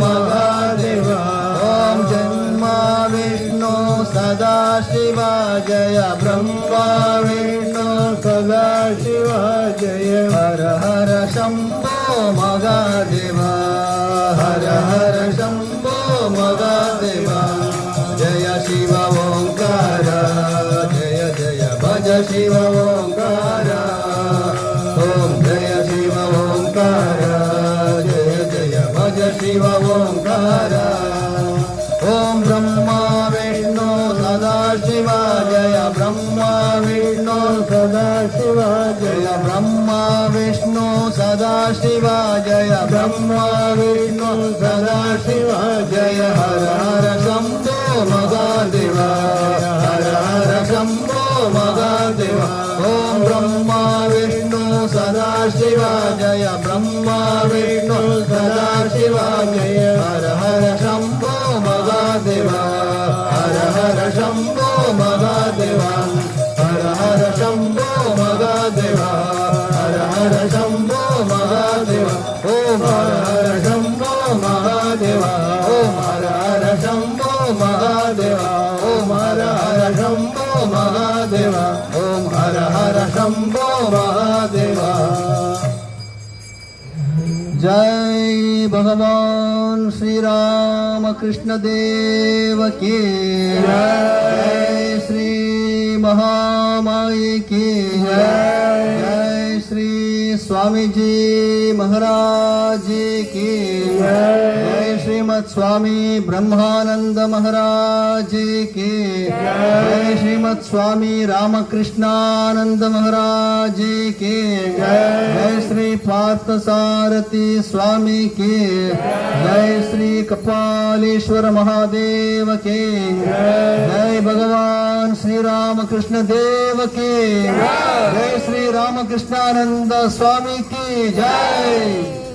महादेव ॐ जन्मा विष्णु सदा शिवा जय ब्रह्मा विष्णु सदा शिवा जय हर हर शम्भो महादेव हर हर शम्भो महादेव जय शिव ओङ्कार जय जय भज शिव ओङ्कार शिव ओङ्कार ॐ ब्रह्मा विष्णु सदा शिवा जय ब्रह्मा विष्णु सदा शिवा जय ब्रह्मा विष्णु सदा शिवा जय ब्रह्मा विष्णु सदा शिवा जय हर हर शम्भो महादेव हर हर शम्भो महादेव ॐ ब्रह्मा विष्णु सदा शिवा जय ब्रह्मा विष्णु शम्भो महादेव जय भगवान श्री राम कृष्ण देव की जय श्री महामाई की जय श्री स्वामी जी महाराज की जय। स्वामी ब्रह्मानंद महाराज के जय। श्रीमद स्वामी रामकृष्णानंद महाराज के जय। श्री पार्थ सारथी स्वामी के जय। श्री कपालेश्वर महादेव के जय। भगवान श्री राम कृष्ण देव के जय। श्री रामकृष्णानंद स्वामी की जय।